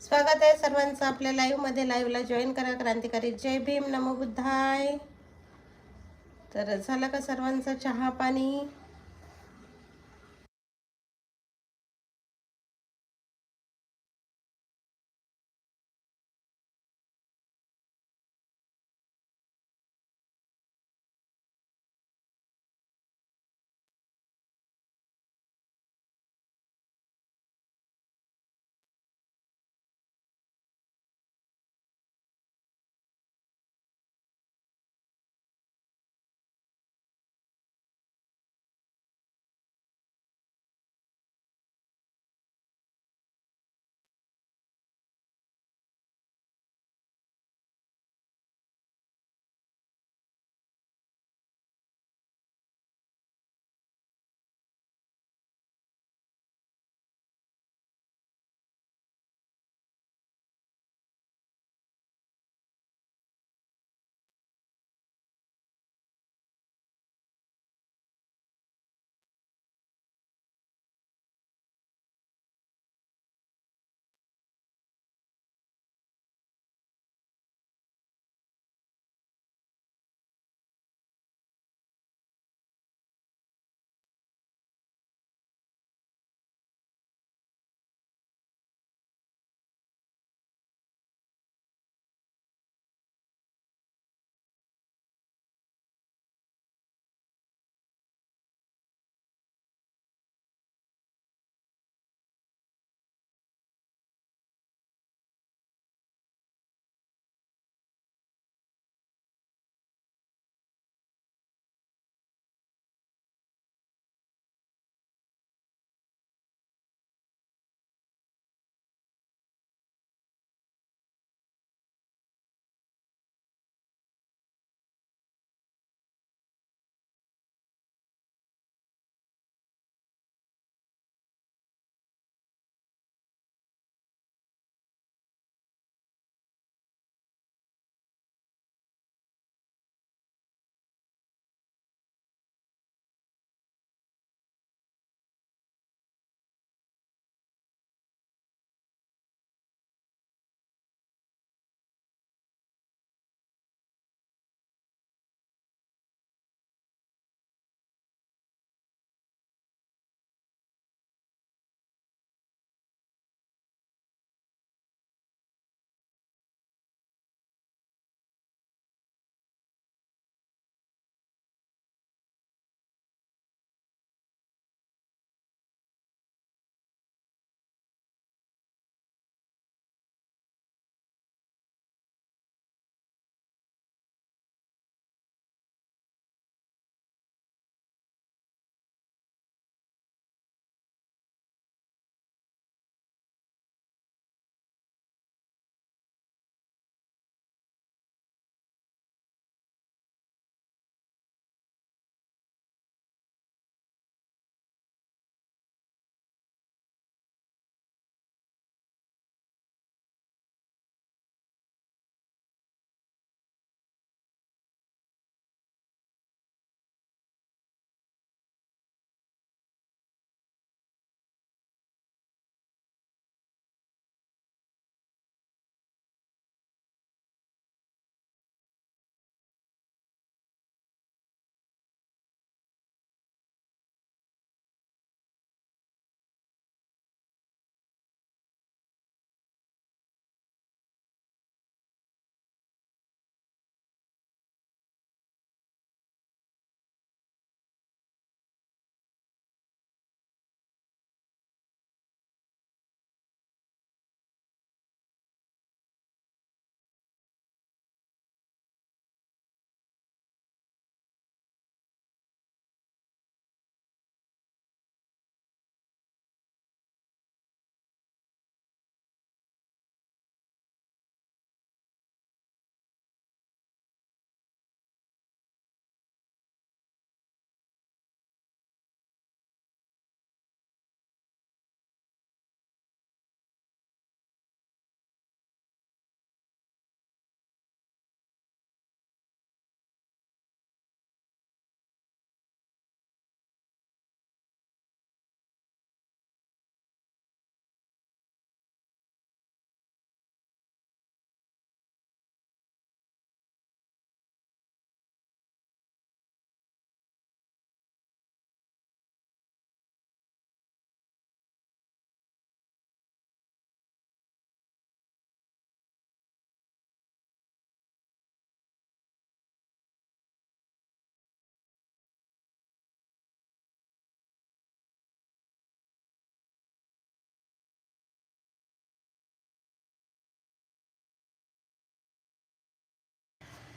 स्वागत आहे सर्वांचं आपल्या लाईव्हमध्ये लाईव्हला जॉईन करा क्रांतिकारी. जय भीम नमो बुद्धाय. तर झालं का सर्वांचं चहा पाणी?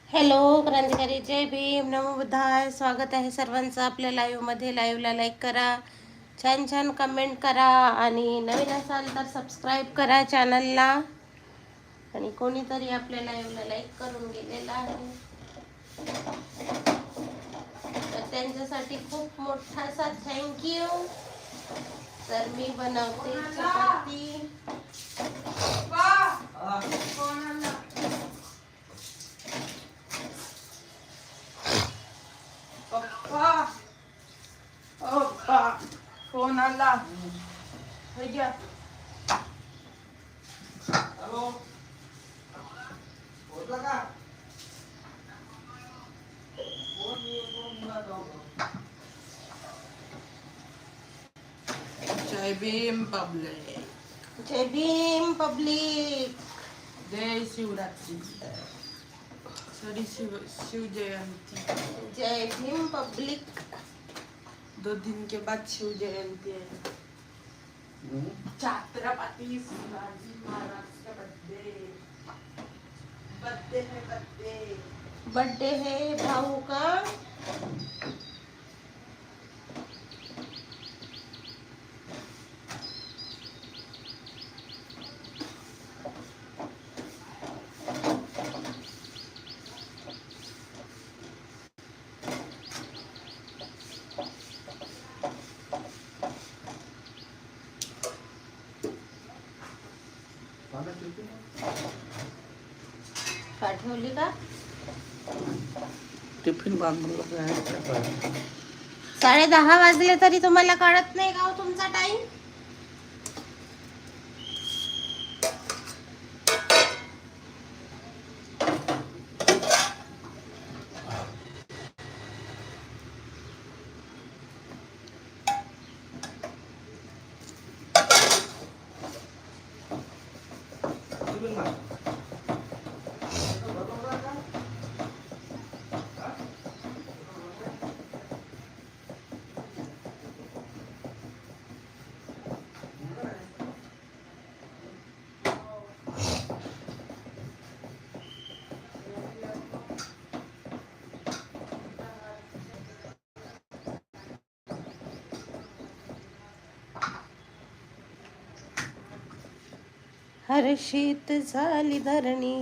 हॅलो क्रांतिकारी. जय भीम. नमो बुद्धाय. स्वागत आहे सर्वांचं आपल्या लाईव्हमध्ये लाईव्हला लाईक करा. छान छान कमेंट करा. आणि नवीन असाल तर सबस्क्राईब करा चॅनलला आणि कोणीतरी आपल्या लाईव्हला लाईक करून गेलेला आहे. तर त्यांच्यासाठी खूप मोठासा थँक्यू तर मी बनवते चपाती. फोन आला हे घ्या जय भीम पब्लिक जय भीम पब्लिक जय शिवरात्री सॉरी शिव शिव जयंती जय भीम पब्लिक दो दिन के बाद शिव जयंती है। छात्रपति शिवाजी महाराज का बर्थडे बर्थडे है बर्थडे बर्थडे है भाऊ का। पाठवली का? टिफिन बांधून साडे दहा वाजले तरी तुम्हाला कळत नाही का हो तुमचा टाइम हर्षित झाली धरणी.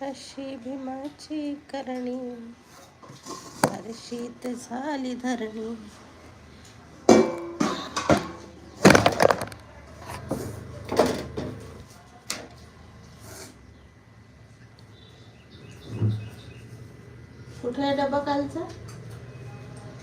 अशी भीमाची करणी. हर्षित झाली धरणी. कुठे आहे डबा कालचा?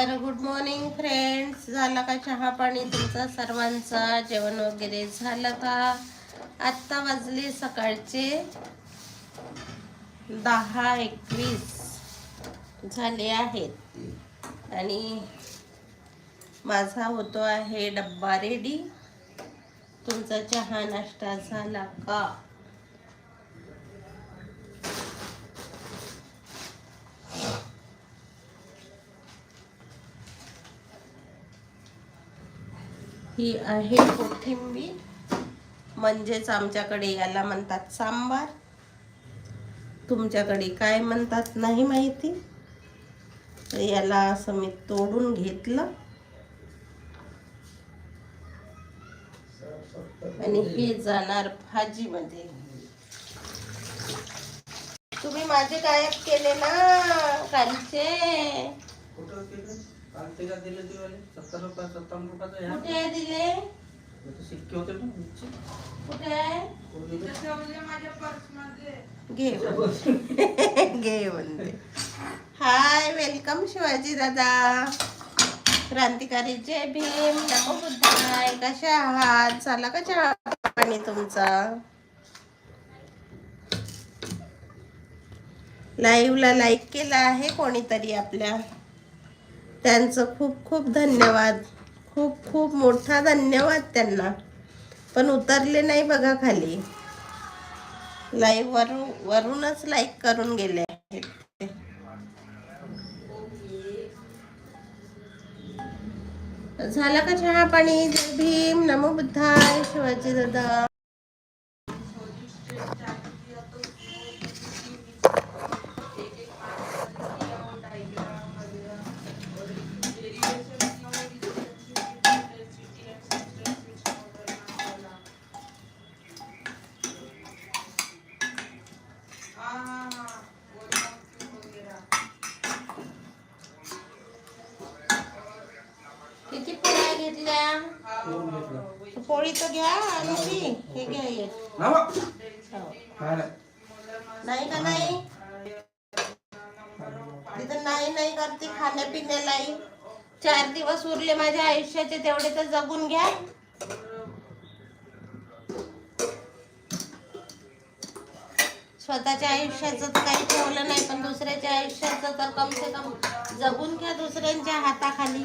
तर गुड मॉर्निंग फ्रेंड्स. झाला का चहा पाणी तुमचा सर्वांचा? जेवण वगैरे झालं का? आत्ता वाजले सकाळचे दहा एकवीस झाले आहेत. आणि माझा होतो आहे डब्बा रेडी. तुमचा चहा नाश्ता झाला का? ही आहे कोथिंबीर म्हणजेच आमच्याकडे याला म्हणतात सांबार. तुमच्याकडे काय म्हणतात नाही माहिती. तर याला असं मी तोडून घेतलं. आणि हे जाणार भाजीमध्ये. तुम्ही माझे गायब केले ना कालचे का दिले ते वाले? सत्तर रुपये सत्तावन्न रुपयाचं ह्या? कुठे दिले? हे तर सिक्के होते ना. ह्याचे. कुठे आहे? कोणी दिले? घे घे म्हणते हाय वेलकम शिवाजी दादा. क्रांतिकारी जय भीम. नमो बुद्धाय. कशा आहात? झाला का चहा पाणी तुमचा? लाईव्हला लाईक केला आहे कोणीतरी आपल्या? त्यांचं खूप खूप धन्यवाद. खूप खूप मोठा धन्यवाद त्यांना. पण उतरले नाही बघा खाली. लाईव्ह वरून वरूनच लाईक करून गेले आहेत झालं का चहा पाणी? जय भीम. नमो बुद्धाय. शिवाजी दादा. तू पोळी तर घ्या आणि ती हे घ्या नावा. हो. नाही का नाही तिथं नाही नाही करते खाण्यापिण्यालाही चार दिवस उरले माझ्या आयुष्याचे तेवढे तर जगून घ्या स्वतःच्या आयुष्याचं तर काही ठेवलं नाही पण दुसऱ्याच्या आयुष्याचं तर कम से कम जगून घ्या दुसऱ्यांच्या हाताखाली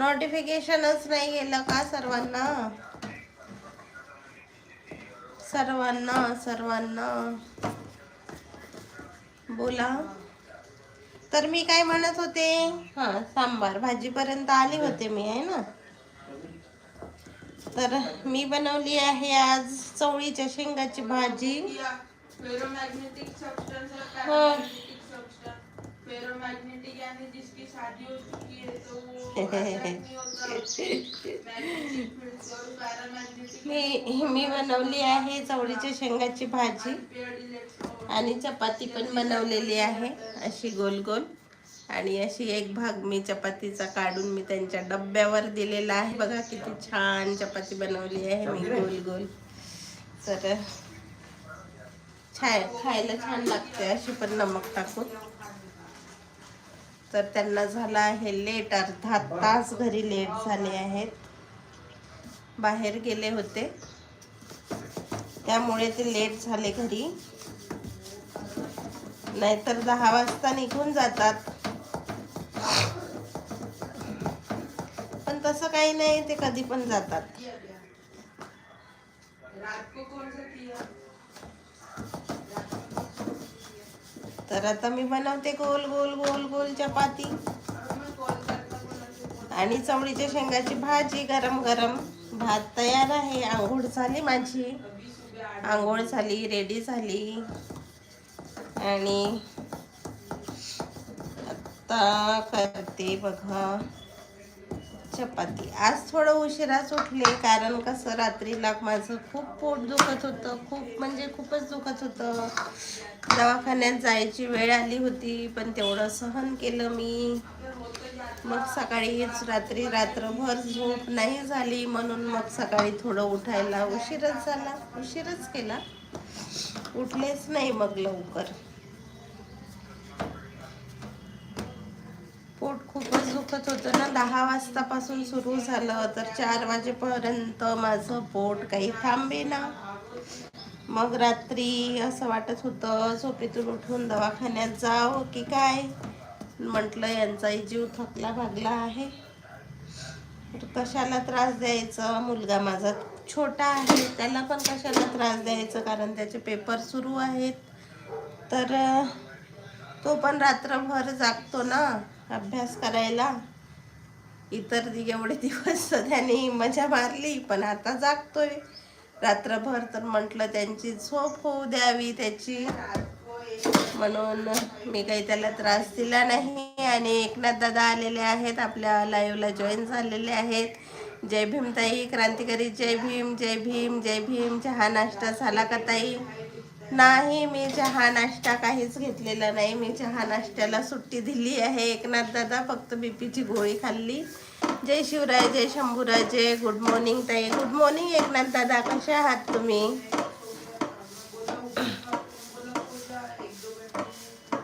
नोटिफिकेशनच नाही गेलं का सर्वांना? सर्वांना सर्वांना. बोला. तर मी काय म्हणत होते? हा सांबार. भाजीपर्यंत आले होते मी आहे ना? तर मी बनवली आहे आज चवळीच्या शेंगाची भाजी. हाँ। फेरोमैग्नेटिक यानी जिसकी शादी हो चुकी है तो वो नहीं होता मी मी बनवली आहे चवळीच्या शेंगाची भाजी आणि चपाती पण बनवलेली आहे अशी गोल गोल. आणि अशी एक भाग मी चपातीचा काढून मी त्यांच्या डब्यावर दिलेला आहे. बघा किती छान चपाती बनवली आहे मी गोल गोल. तर छान खायला छान लागते अशी पण नमक टाकून. तर त्यांना झाला आहे लेट अर्धा तास घरी लेट झाले आहेत. बाहेर गेले होते. त्यामुळे ते लेट झाले घरी. नाहीतर दहा वाजता निघून जातात. पण तसं काही नाही ते कधी पण जातात किया गया रात को कौन सा किया तर आता मी बनवते गोल गोल गोल गोल चपाती. आणि चवळीच्या शेंगाची भाजी गरम गरम भात तयार आहे. आंघोळ झाली माझी. आंघोळ झाली रेडी झाली. आणि आता करते बघा. चपाती. आज थोडं उशिराच उठले कारण कसं रात्रीला माझं खूप पोट दुखत होतं. खूप म्हणजे खूपच दुखत होतं. दवाखान्यात जायची वेळ आली होती पण तेवढं सहन केलं मी. मग सकाळीच रात्री रात्रभर झोप नाही झाली म्हणून मग सकाळी थोडं उठायला उशीरच झाला. उशीरच केला. उठलेच नाही मग लवकर पोट खूपच दुखत होतं ना दहा वाजतापासून सुरू झालं तर चार वाजेपर्यंत माझं पोट काही थांबे ना मग रात्री असं वाटत होतं झोपेतून उठून दवाखान्यात जाव की काय? म्हटलं यांचाही जीव थकला भागला आहे. तर कशाला त्रास द्यायचा? मुलगा माझा छोटा आहे त्याला पण कशाला त्रास द्यायचा? कारण त्याचे पेपर सुरू आहेत. तर तो पण रात्रभर जागतो ना अभ्यास करायला. इतर एवढे दिवस सध्याने मजा मारली पण आता जागतोय. रात्रभर तर म्हटलं त्यांची झोप होऊ द्यावी त्याची. म्हणून मी काही त्याला त्रास दिला नाही. आणि एकनाथ दादा आलेले आहेत आपल्या लाईव्हला जॉईन झालेले आहेत. जय भीम ताई क्रांतिकारी जय भीम जय भीम जय भीम चहा नाश्ता झाला का ताई? नाही मी चहा नाश्ता काहीच घेतलेला नाही. मी चहा नाश्त्याला सुट्टी दिली आहे. एकनाथ दादा फक्त बीपीची गोळी खाल्ली. जय शिवराय जय शंभूराजे गुड मॉर्निंग ताई. गुड मॉर्निंग एकनाथ दादा कसे आहात तुम्ही?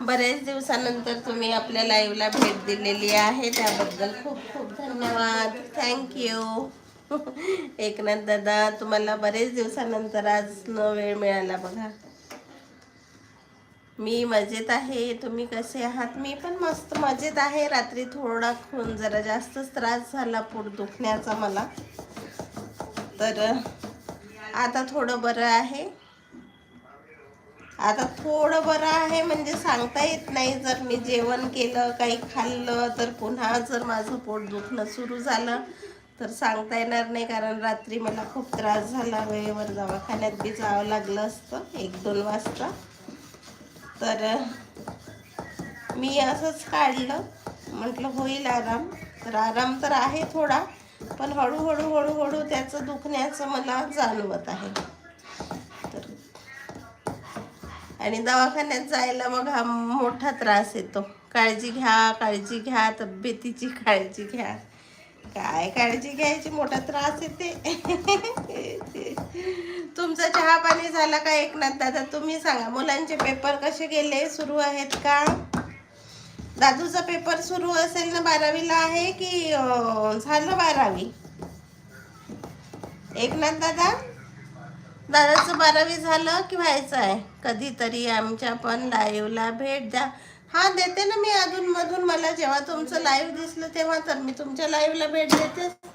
बरेच दिवसानंतर तुम्ही आपल्या लाईव्हला भेट दिलेली आहे. त्याबद्दल खूप खूप धन्यवाद. थँक्यू एकनाथ दादा तुम्हाला बरेच दिवसानंतर आज न वेळ मिळाला बघा. मी मजेत आहे तुम्ही कसे आहात? मी पण मस्त मजेत आहे. रात्री थोडा खून जरा जास्तच त्रास झाला पोट दुखण्याचा मला. तर आता थोडं बरं आहे. आता थोडं बरं आहे म्हणजे सांगता येत नाही. जर मी जेवण केलं काही खाल्लं तर पुन्हा जर माझं पोट दुखणं सुरू झालं तर सांगता येणार नाही. कारण रात्री मला खूप त्रास झाला. वेळेवर दवाखान्यात बी जावं लागलं असतं एक दोन वाजता. तर मी असंच काढलं. म्हटलं होईल आराम. तर आराम तर आहे थोडा पण हळूहळू हळूहळू त्याचं दुखण्याचं मला जाणवत आहे. तर आणि दवाखान्यात जायला मग हा मोठा त्रास येतो. काळजी घ्या काळजी घ्या तब्येतीची काळजी घ्या. काय काळजी घ्यायची मोठा त्रास येते. तुमचा चहा पाणी झाला का एकनाथ दादा? तुम्ही सांगा मुलांचे पेपर कसे गेले? सुरू आहेत का? दादूचा पेपर सुरू असेल ना बारावीला आहे की झालं बारावी? एकनाथ दादा? दादाचं बारावी झालं की व्हायचं आहे? कधीतरी आमच्या पण लाईव्हला भेट द्या. हा देते ना मी अजून मधून मला जेव्हा तुमचं लाईव्ह दिसलं तेव्हा तर मी तुमच्या लाईव्हला भेट देतेच नाही.